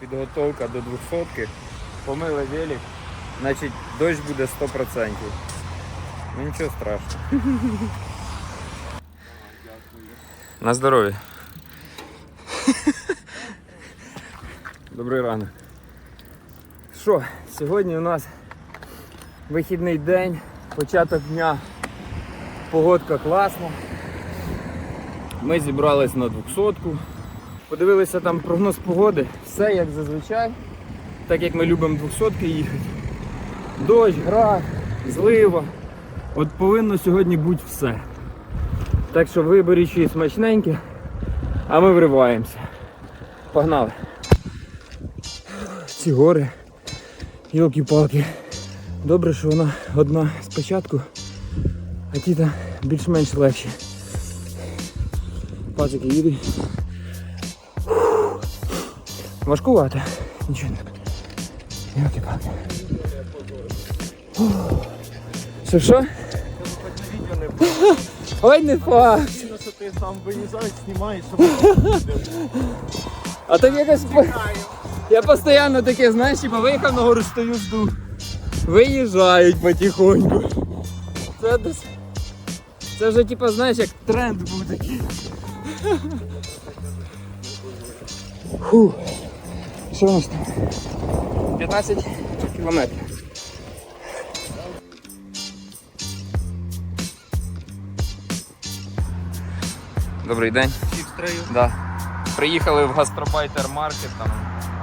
підготовка до 200 помили велик, значить дощ буде 100%. Ну нічого страшного. На здоров'я. Добрий ранок. Що, сьогодні у нас вихідний день, початок дня, погодка класна. Ми зібрались на 200-ку. Подивилися там прогноз погоди, все як зазвичай, так як ми любимо 200-ки їхати. Дощ, град, злива. От повинно сьогодні бути все. Так що виберіть щось смачненьке, а ми вриваємося. Погнали. Ці гори. Йолки-палки. Добре, що вона одна спочатку, а ті там більш-менш легші. Пацики їдуть. Важкувато. Нічого не. Йолки-палки. Що що? Ой, не факт. що ти сам виїжджаєш, знімаєш, А так якось я постійно таке, знаєш, типа виїхав на гору, стою, жду. Виїжджають потихоньку. Це. Це вже типа, знаєш, як тренд був такий. Фу. Що у нас там? 15 кілометрів. Добрий день. фікстрею. Да. Приїхали в гастробайтер маркет, там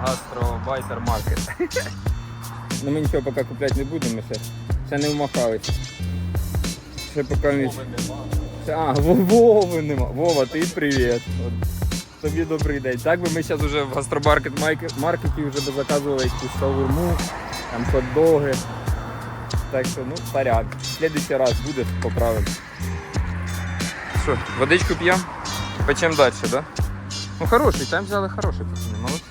гастробайтер маркет. Ну ми нічого поки купляти не будемо, ми ще, ще не вмахалися. Ще поки ми... Ще- А, Во- Вови нема. Вова, ти привіт. Тобі добрий день. Так би ми зараз вже в гастробаркет маркеті вже би заказували якусь шаурму, там хот-доги. Так що, ну, порядок. В раз буде, поправимо. Що, водичку п'ємо? Печем далі, да? Ну хороший, там взяли хороший, пацани, молодці.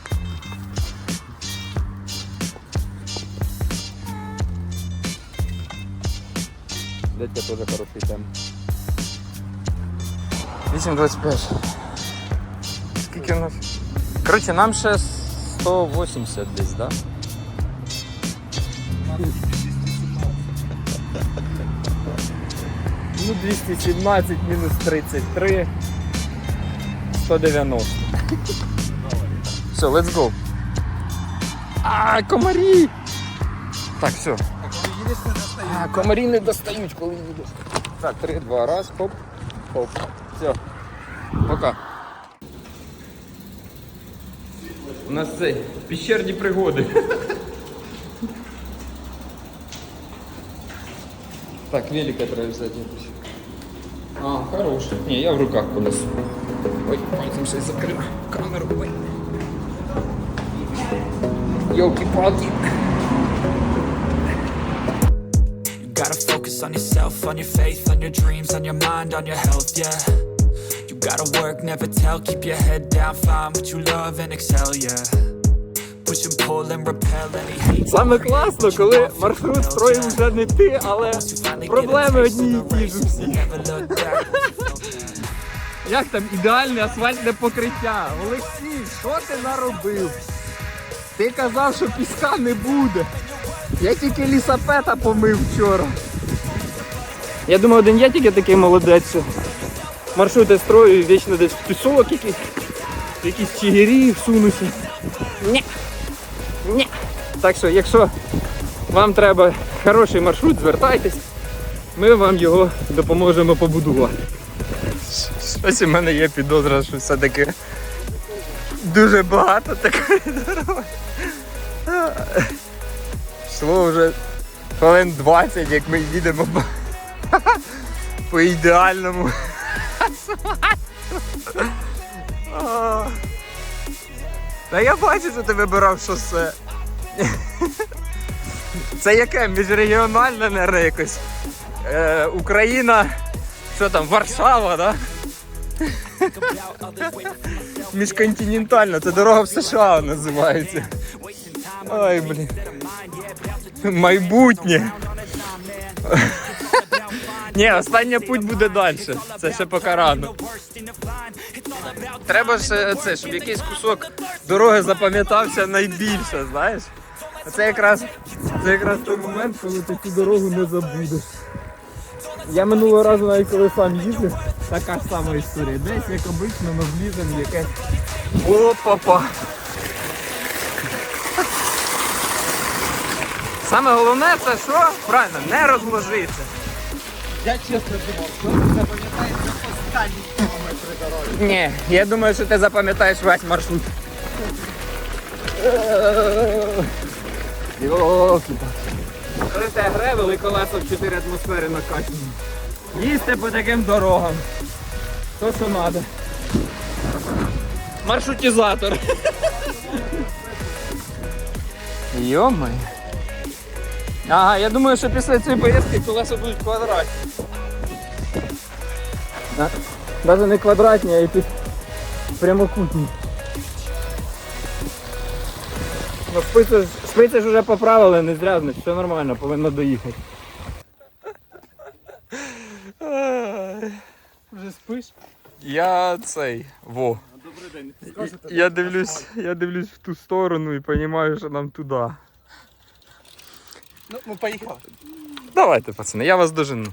Дядька теж хороший там. 8,25. Скільки у нас? Коротше, нам ще 180 десь, да? Ну, 217 мінус 33. 190. Все, let's go. А, комарі! Так, все. А, комарі не достають, коли їдеш. Так, три, два, раз, хоп, хоп. Все. Пока. У нас цей піщерні пригоди. Так, велика треба взяти якусь. А, хороший. Не, я в руках понесу. Ой, пальцем щось закрив камеру. Ой. Йолки-палки. Gotta focus on yourself, on your faith, on your dreams, on your mind, on your health, yeah. Gotta work, never tell, keep your head down, find what you love and excel, yeah. Push and pull and repel any hate. Саме класно, коли маршрут строїв вже не ти, але проблеми одні і ті ж back. Як там ідеальне асфальтне покриття? Олексій, що ти наробив? Ти казав, що піска не буде. Я тільки лісапета помив вчора. Я думаю, один я тільки такий молодець. що Маршрути строю і вічно десь в пісок якийсь, якісь чигирі всунуся. Ні. Ні. Так що, якщо вам треба хороший маршрут, звертайтесь. Ми вам його допоможемо побудувати. Щось у мене є підозра, що все-таки дуже багато такої дороги. Йшло вже хвилин 20, як ми їдемо по, ідеальному. Та я бачу, що ти вибирав шосе. Це яке? Міжрегіональне, наверное, якось. Е, Україна. Що там, Варшава, да? Міжконтинентальна, це дорога в США називається. Ой, блін. Майбутнє. Ні, остання путь буде далі. Це ще поки рано. треба ж е, це, щоб якийсь кусок дороги запам'ятався найбільше, знаєш? Це якраз, це якраз той момент, коли ти цю дорогу не забудеш. Я минулого разу, навіть коли сам їздив, така ж сама історія. Десь як обично ми вліземо якесь. Опа-па! Саме головне це що? Правильно, не розложитися. Я чесно думав, що ти запам'ятаєш останні кілометри дороги. Ні, я думаю, що ти запам'ятаєш весь маршрут. Коли те гревел і колеса в 4 атмосфери накачані. Їсти по таким дорогам. То, що треба. Маршрутизатор. Йомай. Ага, я думаю, що після цієї поїздки колеса будуть квадратні. Навіть не квадратні, а якісь прямокутні. Ну, шпиці, ж- ж вже поправили, не зря, значить, все нормально, повинно доїхати. Вже спиш? Я цей. Во. Добрий день. Я дивлюсь, я дивлюсь в ту сторону і розумію, що нам туди. Ну, ми поїхали. Давайте, пацани, я вас дожену.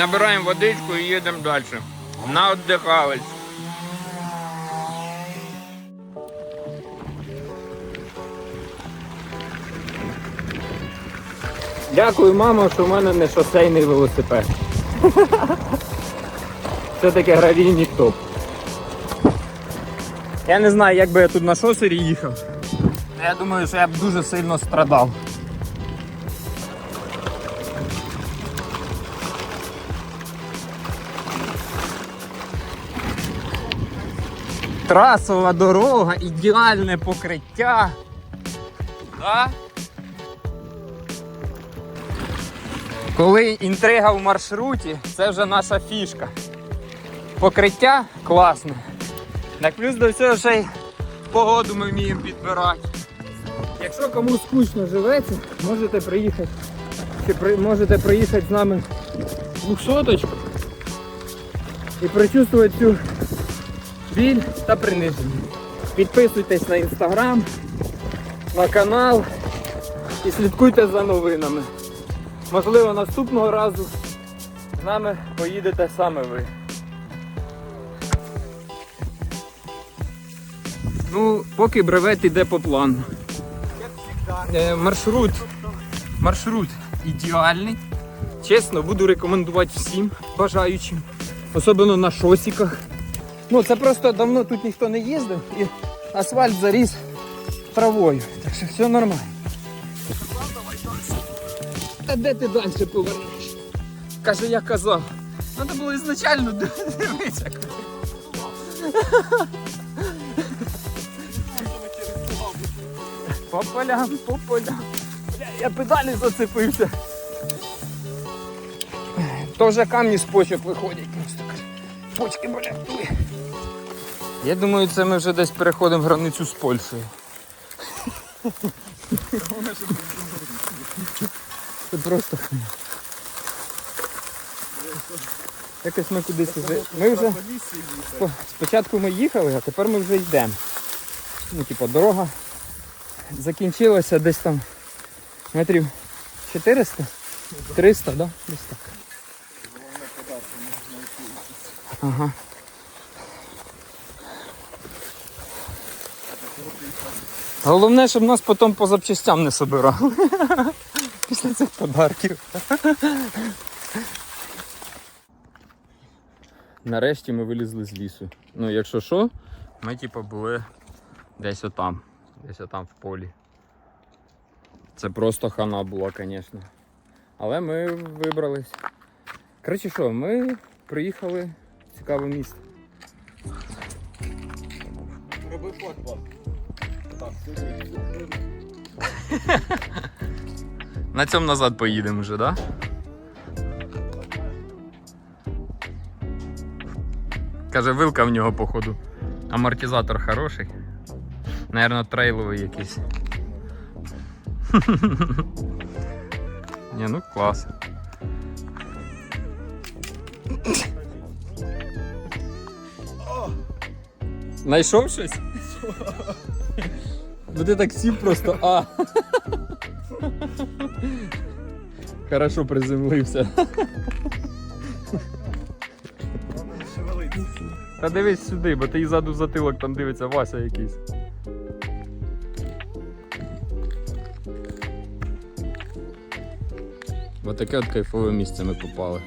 Набираємо водичку і їдемо далі. На віддихалась. Дякую, мамо, що в мене не шосейний велосипед. Все-таки гравійний топ. Я не знаю, як би я тут на шосері їхав. Я думаю, що я б дуже сильно страдав. Трасова дорога, ідеальне покриття. Да? Коли інтрига в маршруті, це вже наша фішка. Покриття класне. Так плюс до всього ще й погоду ми вміємо підбирати. Якщо комусь скучно живеться, можете приїхати. Чи при, можете приїхати з нами в двохсоточку і прочувствувати цю біль та приниження. Підписуйтесь на інстаграм, на канал і слідкуйте за новинами. Можливо, наступного разу з нами поїдете саме ви. Ну, поки бревет іде по плану. Е, маршрут. Маршрут ідеальний. Чесно, буду рекомендувати всім бажаючим. Особливо на шосіках. Ну, це просто давно тут ніхто не їздив і асфальт заріс травою. Так що все нормально. Та де ти далі повернеш? Каже, я казав. Треба було ізначально дивитися. По полям, по полям. Бля, я педалі зацепився. То вже камні з почок виходять просто. Почки болять. Я думаю, це ми вже десь переходимо границю з Польщею. Це просто хрень. Якось ми кудись вже. Ми вже спочатку ми їхали, а тепер ми вже йдемо. Ну, типу, дорога закінчилася десь там метрів 400, 300, да? Десь так. Ага. Головне, щоб нас потім по запчастям не собирали. Після цих подарків. Нарешті ми вилізли з лісу. Ну, якщо що, ми типу були десь отам. Десь отам в полі. Це просто хана була, звісно. Але ми вибрались. Коротше що, ми приїхали в цікаве місто. Роби фото. На цьому назад поїдемо вже, так? Да? Каже, вилка в нього, походу. Амортизатор хороший. Наверно, трейловий якийсь. Ні, ну клас. Найшов щось? Ну ти так сів просто, а. Хорошо приземлився. Та дивись сюди, бо ти ззаду затилок там дивиться Вася якийсь. В таке от кайфове місце ми попали.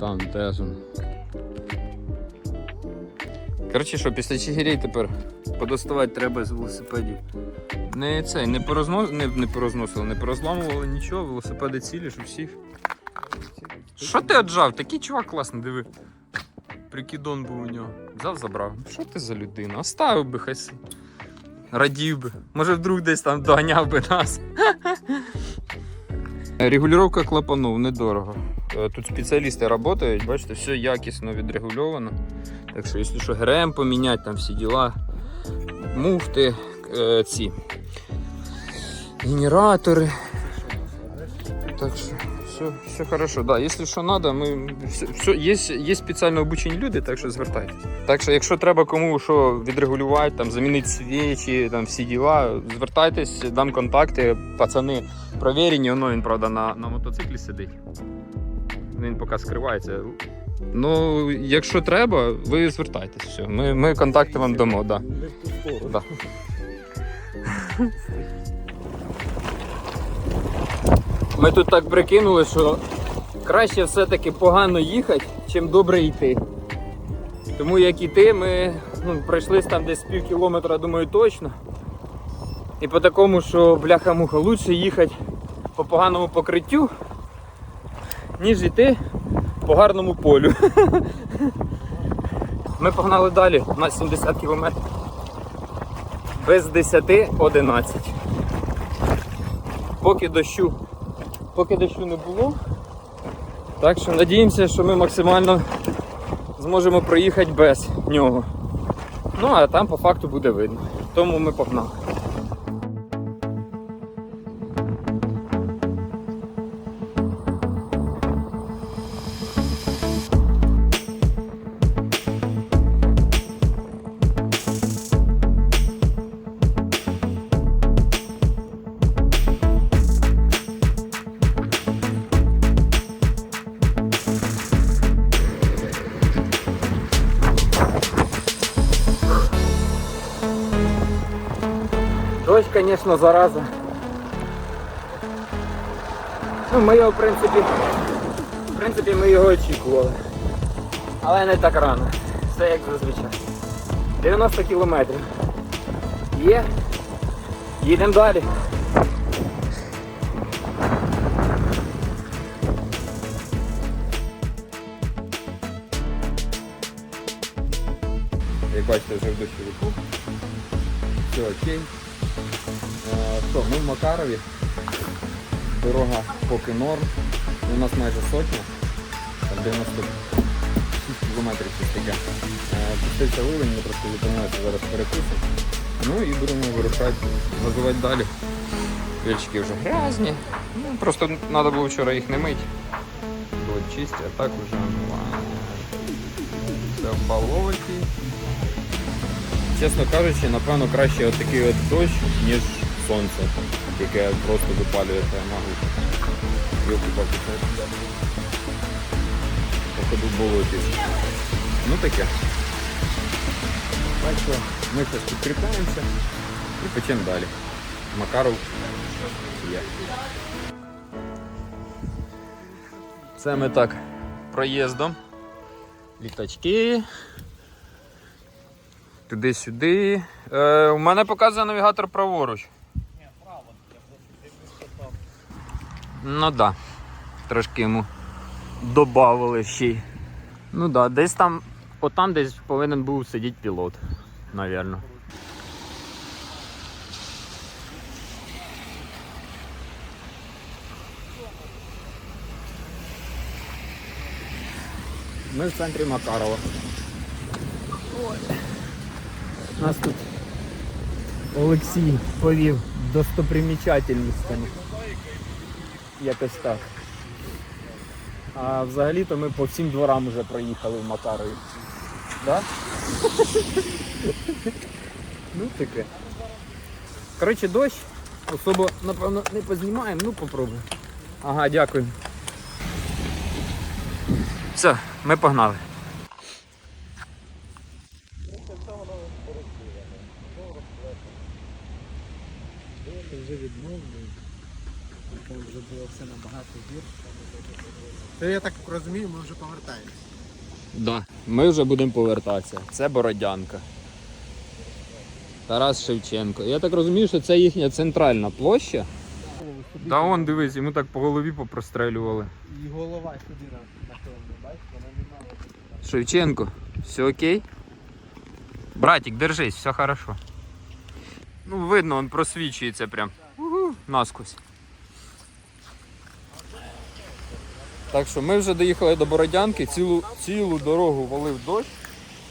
Там теж. Коротше що, після Чигирей тепер подоставати треба з велосипедів. Не цей, не, порозно... не, не порозносили, не порозламували нічого, велосипеди цілі ж у. Що ти отжав? Такий чувак класний, диви. Прикидон був у нього. Взяв, забрав. Що ти за людина? Оставив би хай. Радів би. Може вдруг десь там доганяв би нас. Регулювання клапанов недорого. Е, Тут спеціалісти працюють, бачите, все якісно відрегульовано. Так що, якщо що, ГРМ поміняти, там всі діла, муфти, е, ці генератори. Так що все, все хорошо. Да, якщо що треба, ми все, все, є, є спеціально обучені люди, так що звертайтесь. Так що, якщо треба кому що відрегулювати, там замінити свічі, там всі діла, звертайтесь, дам контакти, пацани провірені, воно він, правда, на, на мотоциклі сидить. Він поки скривається. Ну, якщо треба, ви звертайтесь. Все. Ми, ми контакти вам дамо, да. Да. Ми тут так прикинули, що краще все-таки погано їхати, чим добре йти. Тому як іти, ми ну, пройшлись там десь пів кілометра, думаю, точно. І по такому, що бляха-муха, лучше їхати по поганому покриттю, ніж йти по гарному полю. Ми погнали далі, у нас 70 кілометрів. Без 10 11. Поки дощу, поки дощу не було. Так що надіємося, що ми максимально зможемо проїхати без нього. Ну а там по факту буде видно. Тому ми погнали. Звісно, зараза. Ну, ми його, в принципі, в принципі, ми його очікували. Але не так рано. Все як зазвичай. 90 кілометрів. Є. Їдемо далі. Як бачите, вже в дощовику. Все окей. Що, ми в Макарові. Дорога поки норм. У нас майже сотня. Там 96 кілометрів таке. Пустився ливень, ми трошки зупинилися зараз перекусимо. Ну і будемо вирушати, газувати далі. Вільчики вже грязні. Ну, просто треба було вчора їх не мити. Було чисті, а так вже болоті. Чесно кажучи, напевно, краще от такий от дощ, ніж сонце, яке просто випалює це я буду. Походу в болоті. Ну таке. Так що ми зараз підкріпляємося і печемо далі. Макаров є. Це ми так проїздом. Літачки. Туди-сюди. Е, у мене показує навігатор праворуч. Ну да. Трошки йому додавали ще й. Ну да, десь там, отам десь повинен був сидіти пілот, навірно. Ми в центрі Макарова. Нас тут Олексій повів достопримічательностями. Якось так. А взагалі-то ми по всім дворам вже проїхали в Макарові. Да? ну таке. Коротше, дощ. Особо, напевно, не познімаємо, ну попробуємо. Ага, дякую. Все, ми погнали. Вже відмовний. Там вже було все набагато гірше. То я так розумію, ми вже повертаємось. Да, ми вже будемо повертатися. Це Бородянка. Тарас Шевченко. Я так розумію, що це їхня центральна площа. Да он дивись, йому так по голові попрострелювали. І голова сюди нахилена, бачиш, вона не мала. Шевченко, все окей? Братик, держись, все хорошо. Ну, видно, він просвічується прям. Угу, насквозь. Так що ми вже доїхали до Бородянки, цілу, цілу дорогу валив дощ.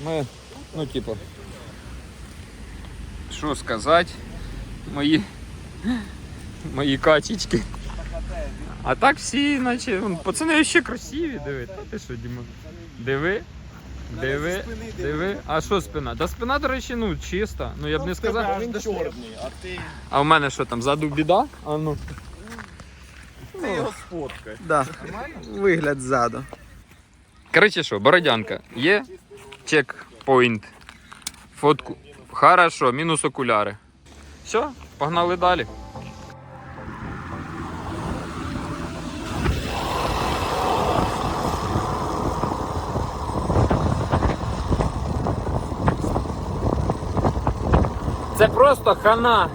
Ми, ну, типу, що сказати, мої, мої качечки. А так всі, наче, пацани ще красиві, диви. Та ти що, Діма? Диви. Диви, диви. А що спина? Да спина, до речі, ну чиста. Ну я б не сказав. А в мене що там, ззаду біда? А ну. Ти його сфоткай. Да. Вигляд ззаду. Коротше що, Бородянка, є чекпоінт. Фотку. Хорошо, мінус окуляри. Все, погнали далі. Це просто хана.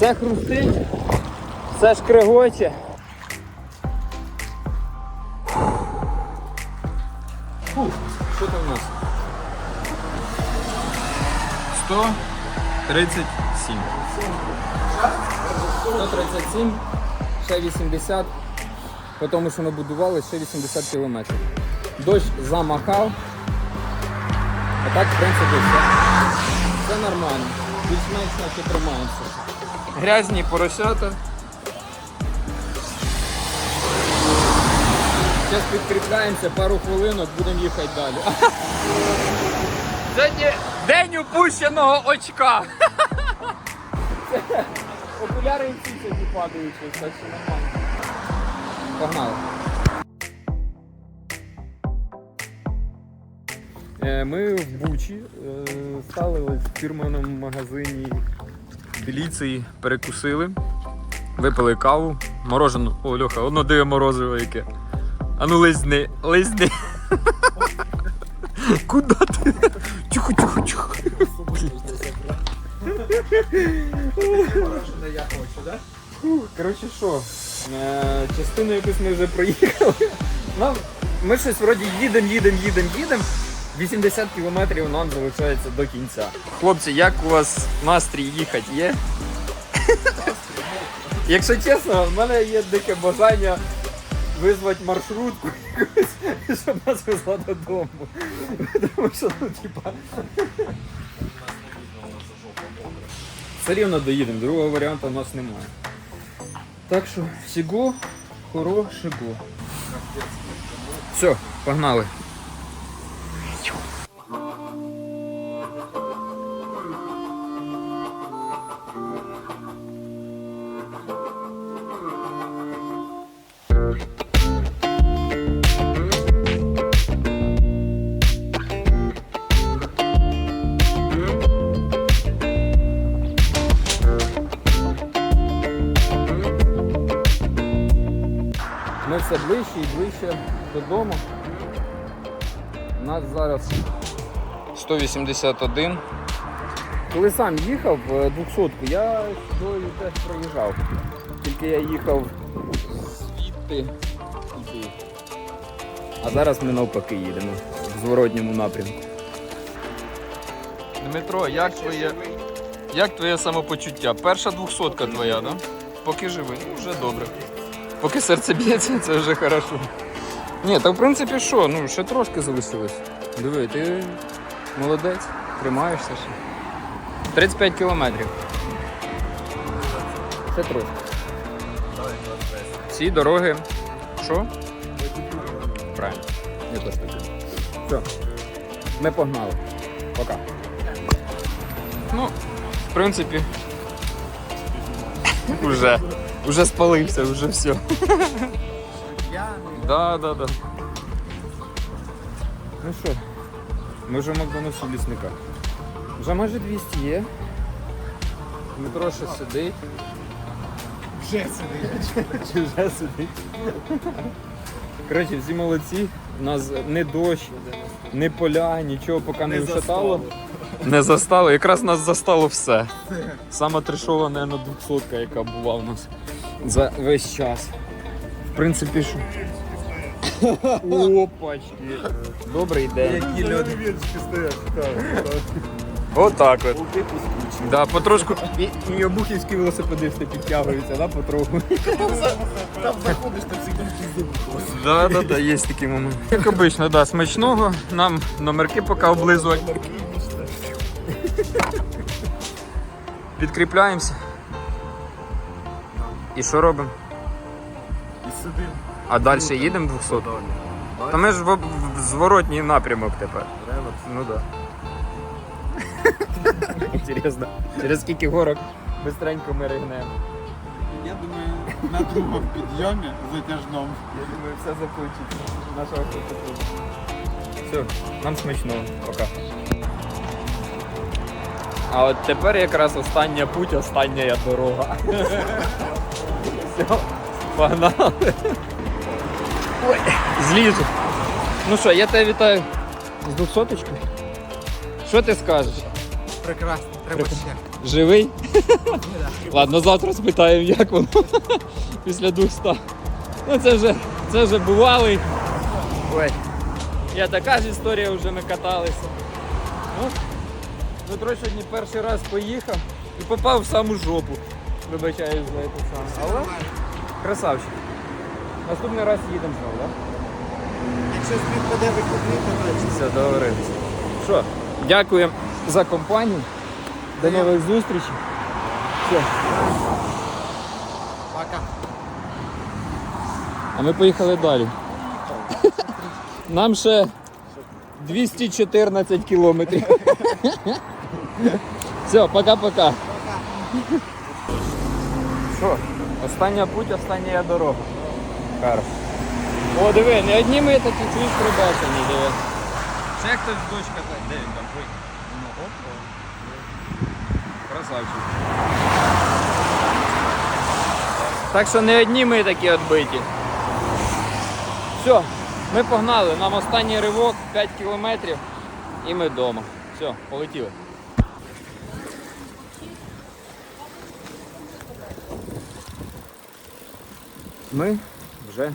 Все хрустить, все шкрегоче. Фух, що там у нас? 137. 137, ще 80. По тому, що ми будували, ще 80 кілометрів. Дощ замахав. А так, в принципі, все, все нормально. Більш-менш наче тримаємося. Грязні поросята. Зараз підкріпляємося, пару хвилинок, будемо їхати далі. Сьогодні день упущеного очка. Окуляри і ці сьогодні падають, так що нормально. Погнали. Е, Ми в Бучі е, стали в фірменому магазині Біліції, перекусили, випили каву, морожену. О, Льоха, одно диво морозиво яке. А ну лизни, лизни. Куда ти? Тихо, тихо, тихо. Я хочу? Коротше, що, е, частину якусь ми вже проїхали. Нам, ми щось вроді їдемо, їдемо, їдемо, їдемо. 80 кілометрів нам залишається до кінця. Хлопці, як у вас настрій їхати є? Якщо чесно, в мене є дике бажання визвати маршрутку якусь, щоб нас везла додому. Тому що, ну, типа. Все рівно доїдемо, другого варіанту в нас немає. Так що всього хорошого. Все, погнали. 181. Коли сам їхав е, 200 я сюди теж проїжджав. Тільки я їхав звідти туди. А зараз ми навпаки їдемо в зворотньому напрямку. Дмитро, як твоє, як твоє самопочуття? Перша двохсотка твоя, да? Поки живий, ну вже добре. Поки серце б'ється, це вже хорошо. Ні, та в принципі що, ну ще трошки залишилось. Диви, ти молодець, тримаєшся ще. 35 кілометрів. Це трошки. Ці дороги. Що? Правильно. Я теж так. Все. Ми погнали. Пока. Ну, в принципі. Уже. Уже спалився, вже все. Да, да, да. Ну що, ми вже в Макдональдсі в лісниках. Вже майже 200 є. Дмитро ще сидить. Вже сидить. Чи вже сидить? Коротше, всі молодці. У нас не дощ, не поля, нічого поки не вшатало. Не застало. Якраз нас застало все. Сама трешова, мабуть, 200 яка була у нас за весь час. В принципі, що. Опачки. Добрий день. Які люди. Отак от. Да, потрошку. І, і обухівські велосипедисти підтягуються, да, потроху. Там заходиш, там всі Да, да, да, є такий момент. Як обично, да, смачного. Нам номерки поки облизують. Підкріпляємося. І що робимо? І сидим. А далі їдемо 200? Та ми ж в, в зворотній напрямок тепер. Ну да. Інтересно, через скільки горок бистренько ми ригнемо. Я думаю, на другому підйомі затяжному. Я думаю, все закінчиться. Наша охота Все, нам смачного. Пока. А от тепер якраз остання путь, остання дорога. Все, погнали. Ой, злізу. Ну що, я тебе вітаю з двохсоточкою. Що ти скажеш? Прекрасно, треба ще. Живий? Ладно, завтра спитаємо, як воно після 200. Ну це вже, це вже бувалий. Ой. Я така ж історія вже ми каталися. Ну, Дмитро сьогодні перший раз поїхав і попав в саму жопу. Вибачаюсь за це саме. Але красавчик. Наступний раз їдемо знову, так? Якщо співпаде вихідний, то далі. Все, договорилися. Що, дякуємо за компанію. До нових зустрічей. Все. Пока. А ми поїхали далі. Нам ще 214 кілометрів. Все, пока-пока. Що, остання путь, остання дорога. Хорошо. О, диви, не одні ми такі чуєш прибачені, диви. Ще хтось дочка, де він там? Ну, опа. Красавчик. Так що не одні ми такі відбиті. Все, ми погнали. Нам останній ривок 5 кілометрів і ми вдома. Все, полетіли. Ми вже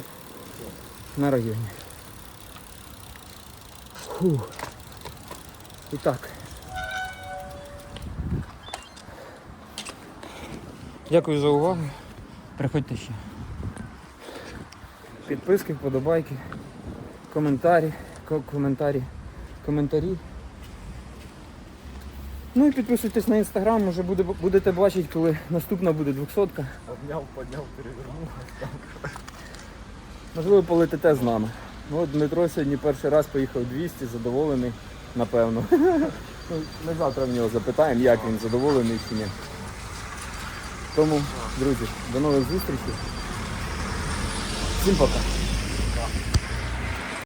на районі. Фух. І так. Дякую за увагу. Приходьте ще. Підписки, вподобайки, коментарі, коментарі, коментарі. Ну і підписуйтесь на інстаграм, може буде, будете бачити, коли наступна буде 200 Обняв, подняв, перевернув. Можливо, полетите з нами. Ну, Дмитро сьогодні перший раз поїхав 200, задоволений, напевно. Ну, Ми завтра в нього запитаємо, як він задоволений чи ні. Тому, друзі, до нових зустрічей. Всім пока.